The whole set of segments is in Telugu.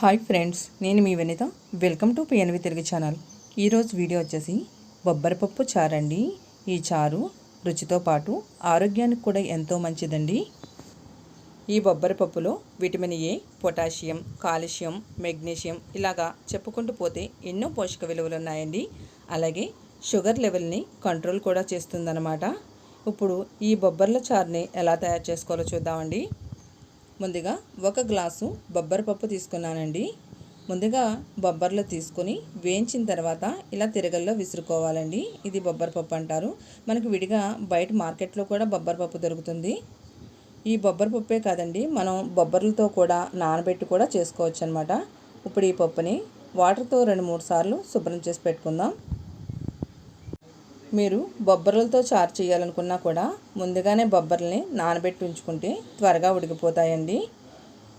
హాయ్ ఫ్రెండ్స్ నేను మీ Vanitha. Welcome to PNV Telugu channel. ఈరోజు వీడియో వచ్చేసి బొబ్బరిపప్పు చారు అండి. ఈ చారు రుచితో పాటు ఆరోగ్యానికి కూడా ఎంతో మంచిదండి. ఈ బొబ్బరిపప్పులో vitamin A potassium calcium magnesium ఇలాగా చెప్పుకుంటూ పోతే ఎన్నో పోషక విలువలు ఉన్నాయండి. అలాగే షుగర్ లెవెల్ని కంట్రోల్ కూడా చేస్తుందన్నమాట. ఇప్పుడు ఈ బొబ్బర్ల చారుని ఎలా తయారు చేసుకోవాలో చూద్దామండి. ముందుగా ఒక గ్లాసు బొబ్బరి పప్పు తీసుకున్నానండి. ముందుగా బొబ్బర్లు తీసుకొని వేయించిన తర్వాత ఇలా తిరగల్లో విసురుకోవాలండి. ఇది బొబ్బరి పప్పు అంటారు. మనకు విడిగా బయట మార్కెట్లో కూడా బొబ్బరి పప్పు దొరుకుతుంది. ఈ బొబ్బరి పప్పే కాదండి మనం బొబ్బర్లతో కూడా నానబెట్టి కూడా చేసుకోవచ్చు అనమాట ఇప్పుడు ఈ పప్పుని వాటర్తో రెండు మూడు సార్లు శుభ్రం చేసి పెట్టుకుందాం. మీరు బొబ్బర్లతో చారు చేయాలనుకున్నా కూడా ముందుగానే బొబ్బర్లని నానబెట్టి ఉంచుకుంటే త్వరగా ఉడికిపోతాయండి.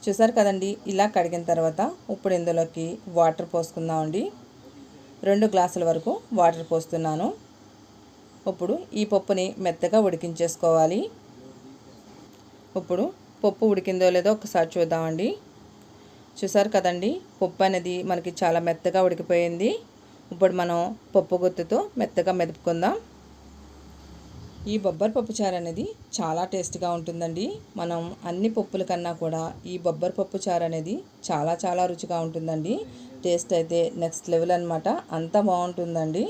చూసారు కదండి ఇలా కడిగిన తర్వాత ఇప్పుడు ఇందులోకి వాటర్ పోసుకుందామండి. రెండు గ్లాసుల వరకు వాటర్ పోస్తున్నాను. ఇప్పుడు ఈ పప్పుని మెత్తగా ఉడికించేసుకోవాలి. ఇప్పుడు పప్పు ఉడికిందో లేదో ఒకసారి చూద్దామండి. చూసారు కదండి పప్పు అనేది మనకి చాలా మెత్తగా ఉడికిపోయింది. ఇప్పుడు మనం పప్పు గుత్తుతో మెత్తగా మెదుపుకుందాం. ఈ బొబ్బరి పప్పుచారు అనేది చాలా టేస్ట్గా ఉంటుందండి. మనం అన్ని పప్పుల కన్నా కూడా ఈ బొబ్బరి పప్పుచారు అనేది చాలా చాలా రుచిగా ఉంటుందండి. టేస్ట్ అయితే నెక్స్ట్ లెవెల్ అనమాట అంత బాగుంటుందండి.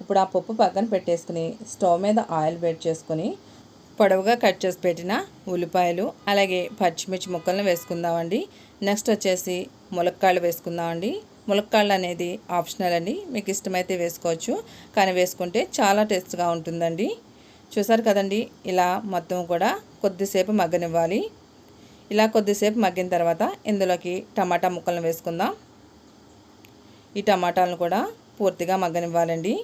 ఇప్పుడు ఆ పప్పు పక్కన పెట్టేసుకుని స్టవ్ మీద ఆయిల్ వేట్ చేసుకొని పొడవుగా కట్ చేసి పెట్టిన ఉల్లిపాయలు అలాగే పచ్చిమిర్చి ముక్కలను వేసుకుందామండి. నెక్స్ట్ వచ్చేసి ములక్కాయలు వేసుకుందామండి. ములక్కాళ్ళు అనేది ఆప్షనల్ అండి. మీకు ఇష్టమైతే వేసుకోవచ్చు. కానీ వేసుకుంటే చాలా టేస్ట్గా ఉంటుందండి. చూసారు కదండి ఇలా మొత్తం కూడా కొద్దిసేపు మగ్గనివ్వాలి. ఇలా కొద్దిసేపు మగ్గిన తర్వాత ఇందులోకి టమాటా ముక్కలను వేసుకుందాం. ఈ టమాటాలను కూడా పూర్తిగా మగ్గనివ్వాలండి.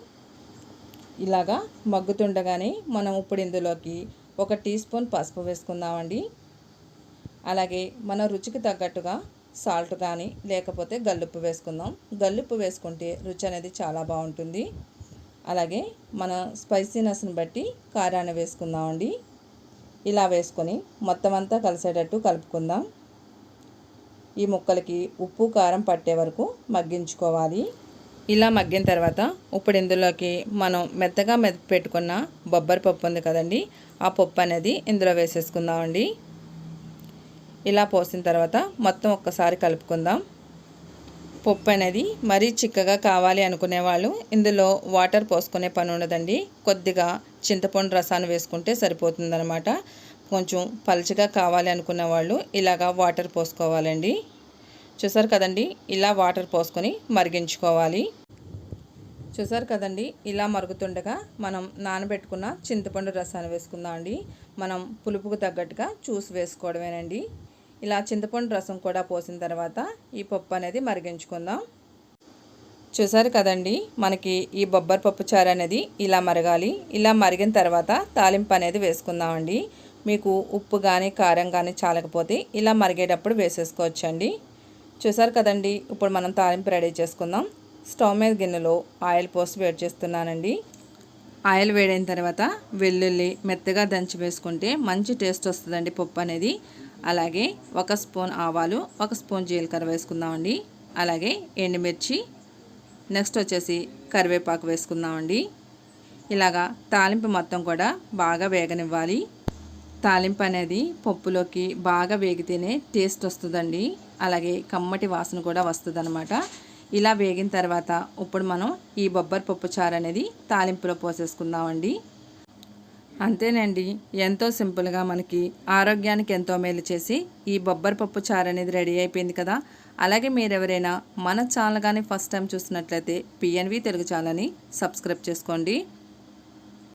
ఇలాగా మగ్గుతుండగానే మనం ఇప్పుడు ఇందులోకి ఒక టీ స్పూన్ పసుపు వేసుకుందామండి. అలాగే మన రుచికి తగ్గట్టుగా సాల్ట్ కానీ లేకపోతే గల్లుప్పు వేసుకుందాం. గల్లుప్పు వేసుకుంటే రుచి అనేది చాలా బాగుంటుంది. అలాగే మన స్పైసీనెస్ని బట్టి కారాన్ని వేసుకుందామండి. ఇలా వేసుకొని మొత్తం అంతా కలిసేటట్టు కలుపుకుందాం. ఈ ముక్కలకి ఉప్పు కారం పట్టే వరకు మగ్గించుకోవాలి. ఇలా మగ్గిన తర్వాత ఇప్పుడు ఇందులోకి మనం మెత్తగా మెత్త పెట్టుకున్న బొబ్బరి పప్పు ఉంది కదండి ఆ పప్పు అనేది ఇందులో వేసేసుకుందామండి. ఇలా పోసిన తర్వాత మొత్తం ఒక్కసారి కలుపుకుందాం. పప్పు అనేది మరీ చిక్కగా కావాలి అనుకునే వాళ్ళు ఇందులో వాటర్ పోసుకునే పని ఉండదండి. కొద్దిగా చింతపండు రసాన్ని వేసుకుంటే సరిపోతుందనమాట కొంచెం పలుచగా కావాలి అనుకునే వాళ్ళు ఇలాగా వాటర్ పోసుకోవాలండి. చూసారు కదండి? ఇలా వాటర్ పోసుకొని మరిగించుకోవాలి. చూసారు కదండి? ఇలా మరుగుతుండగా మనం నానబెట్టుకున్న చింతపండు రసాన్ని వేసుకుందాం అండి మనం పులుపుకు తగ్గట్టుగా చూసి వేసుకోవడమేనండి. ఇలా చింతపండు రసం కూడా పోసిన తర్వాత ఈ పప్పు అనేది మరిగించుకుందాం. చూసారు కదండి మనకి ఈ బొబ్బరి పప్పు చారు అనేది ఇలా మరగాలి. ఇలా మరిగిన తర్వాత తాలింపు అనేది వేసుకుందామండి. మీకు ఉప్పు కానీ కారం కానీ చాలకపోతే ఇలా మరిగేటప్పుడు వేసేసుకోవచ్చండి. చూసారు కదండి ఇప్పుడు మనం తాలింపు రెడీ చేసుకుందాం. స్టవ్ మీద గిన్నెలో ఆయిల్ పోసి వేడి చేస్తున్నానండి. ఆయిల్ వేడైన తర్వాత వెల్లుల్లి మెత్తగా దంచి వేసుకుంటే మంచి టేస్ట్ వస్తుందండి పప్పు అనేది. అలాగే ఒక స్పూన్ ఆవాలు ఒక స్పూన్ జీలకర్ర వేసుకుందామండి. అలాగే ఎండుమిర్చి నెక్స్ట్ వచ్చేసి కరివేపాకు వేసుకుందామండి. ఇలాగా తాలింపు మొత్తం కూడా బాగా వేగనివ్వాలి. తాలింపు అనేది పప్పులోకి బాగా వేగితేనే టేస్ట్ వస్తుందండి. అలాగే కమ్మటి వాసన కూడా వస్తుందన్నమాట. ఇలా వేగిన తర్వాత ఇప్పుడు మనం ఈ బొబ్బరి పప్పు చారు అనేది తాలింపులో పోసేసుకుందామండి. అంతేనండి. ఎంతో సింపుల్గా మనకి ఆరోగ్యానికి ఎంతో మేలు చేసి ఈ బొబ్బరి పప్పు చారు అనేది రెడీ అయిపోయింది కదా. అలాగే మీరు ఎవరైనా మన ఛానల్ కానీ ఫస్ట్ టైం చూసినట్లయితే పిఎన్వి తెలుగు ఛానల్ని సబ్స్క్రైబ్ చేసుకోండి.